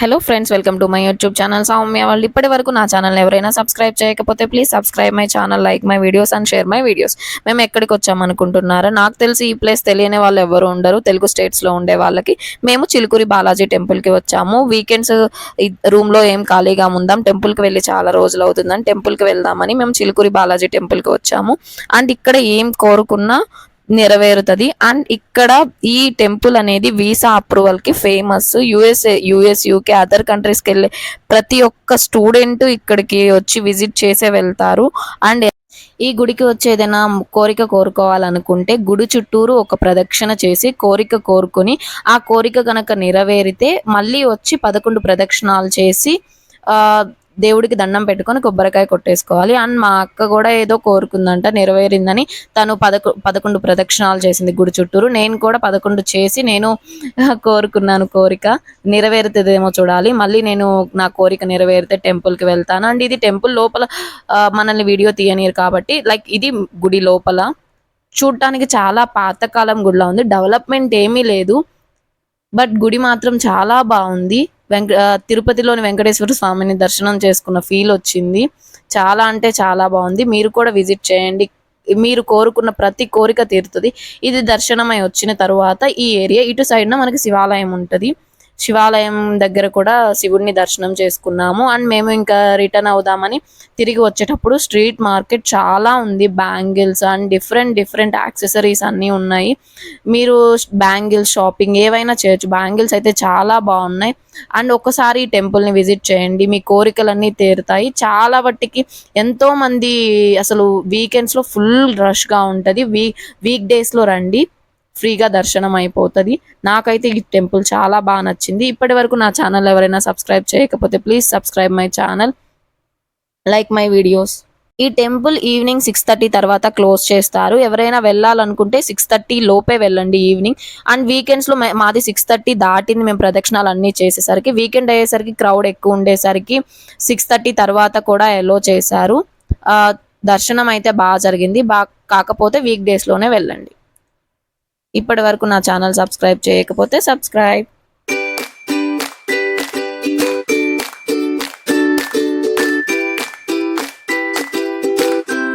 Hello friends welcome to my YouTube channel Soumya వాళ్ళు ఇప్పటి వరకు నా ఛానల్ ఎవరైనా సబ్స్క్రైబ్ చేయకపోతే please subscribe my channel like my videos and share my videos మేము ఎక్కడికి వచ్చామనుకుంటున్నారా నాకు తెలిసి ఈ ప్లేస్ తెలియని వాళ్ళు ఎవరు ఉండరు. తెలుగు స్టేట్స్లో ఉండే వాళ్ళకి. మేము చిలుకూరి బాలాజీ టెంపుల్కి వచ్చాము. వీకెండ్స్ రూమ్లో ఏం ఖాళీగా ఉందాం. టెంపుల్కి వెళ్ళి చాలా రోజులు అవుతుందని టెంపుల్కి వెళ్దామని మేము చిలుకూరి బాలాజీ టెంపుల్కి వచ్చాము. అండ్ ఇక్కడ ఏం కోరుకున్నా నెరవేరుతుంది. అండ్ ఇక్కడ ఈ టెంపుల్ అనేది visa అప్రూవల్కి famous. USA US UK other కంట్రీస్కి వెళ్ళే ప్రతి ఒక్క స్టూడెంట్ ఇక్కడికి వచ్చి విజిట్ చేసే వెళ్తారు. అండ్ ఈ గుడికి వచ్చి ఏదైనా కోరిక కోరుకోవాలనుకుంటే గుడి చుట్టూరు ఒక ప్రదక్షిణ చేసి కోరిక కోరుకొని ఆ కోరిక కనుక నెరవేరితే మళ్ళీ వచ్చి పదకొండు ప్రదక్షిణాలు చేసి ఆ దేవుడికి దండం పెట్టుకొని కొబ్బరికాయ కొట్టేసుకోవాలి. అండ్ మా అక్క కూడా ఏదో కోరుకుందంట నెరవేరిందని. తను పదకొ పదకొండు ప్రదక్షిణాలు చేసింది గుడి చుట్టూరు. నేను కూడా పదకొండు చేసి నేను కోరుకున్నాను కోరిక. నెరవేరుతుందేమో చూడాలి. మళ్ళీ నేను నా కోరిక నెరవేరితే టెంపుల్కి వెళ్తాను. అండ్ ఇది టెంపుల్ లోపల మనల్ని వీడియో తీయనీరు కాబట్టి లైక్ ఇది గుడి లోపల చూడటానికి చాలా పాతకాలం గుడిలా ఉంది. డెవలప్మెంట్ ఏమీ లేదు. బట్ గుడి మాత్రం చాలా బాగుంది. వెంక తిరుపతిలోని వెంకటేశ్వర స్వామిని దర్శనం చేసుకున్న ఫీల్ వచ్చింది. చాలా అంటే చాలా బాగుంది. మీరు కూడా విజిట్ చేయండి. మీరు కోరుకున్న ప్రతి కోరిక తీరుతుంది. ఇది దర్శనమై వచ్చిన తర్వాత ఈ ఏరియా ఇటు సైడ్న మనకి శివాలయం ఉంటుంది. శివాలయం దగ్గర కూడా శివుడిని దర్శనం చేసుకున్నాము. అండ్ మేము ఇంకా రిటర్న్ అవుదామని తిరిగి వచ్చేటప్పుడు స్ట్రీట్ మార్కెట్ చాలా ఉంది. Bangles and different different accessories అన్నీ ఉన్నాయి. మీరు బ్యాంగిల్స్ షాపింగ్ ఏవైనా చేయొచ్చు. బ్యాంగిల్స్ అయితే చాలా బాగున్నాయి. అండ్ ఒకసారి ఈ టెంపుల్ని విజిట్ చేయండి. మీ కోరికలన్నీ తీరుతాయి. చాలా వాటికి ఎంతోమంది అసలు వీకెండ్స్లో ఫుల్ రష్గా ఉంటుంది. వీ వీక్ డేస్లో రండి. ఫ్రీగా దర్శనం అయిపోతుంది. నాకైతే ఈ టెంపుల్ చాలా బాగా నచ్చింది. ఇప్పటి వరకు నా ఛానల్ ఎవరైనా సబ్స్క్రైబ్ చేయకపోతే please subscribe my channel. Like my videos. ఈ టెంపుల్ ఈవినింగ్ సిక్స్ థర్టీ తర్వాత క్లోజ్ చేస్తారు. ఎవరైనా వెళ్ళాలనుకుంటే సిక్స్ థర్టీ లోపే వెళ్ళండి ఈవినింగ్. అండ్ వీకెండ్స్లో మాది సిక్స్ థర్టీ దాటింది. మేము ప్రదక్షిణాలు అన్నీ చేసేసరికి వీకెండ్ అయ్యేసరికి క్రౌడ్ ఎక్కువ ఉండేసరికి సిక్స్ థర్టీ తర్వాత కూడా ఎలో చేశారు. దర్శనం అయితే బాగా జరిగింది. బాగా కాకపోతే వీక్ డేస్లోనే వెళ్ళండి. ఇప్పటి వరకు నా ఛానల్ సబ్స్క్రైబ్ చేయకపోతే సబ్స్క్రైబ్.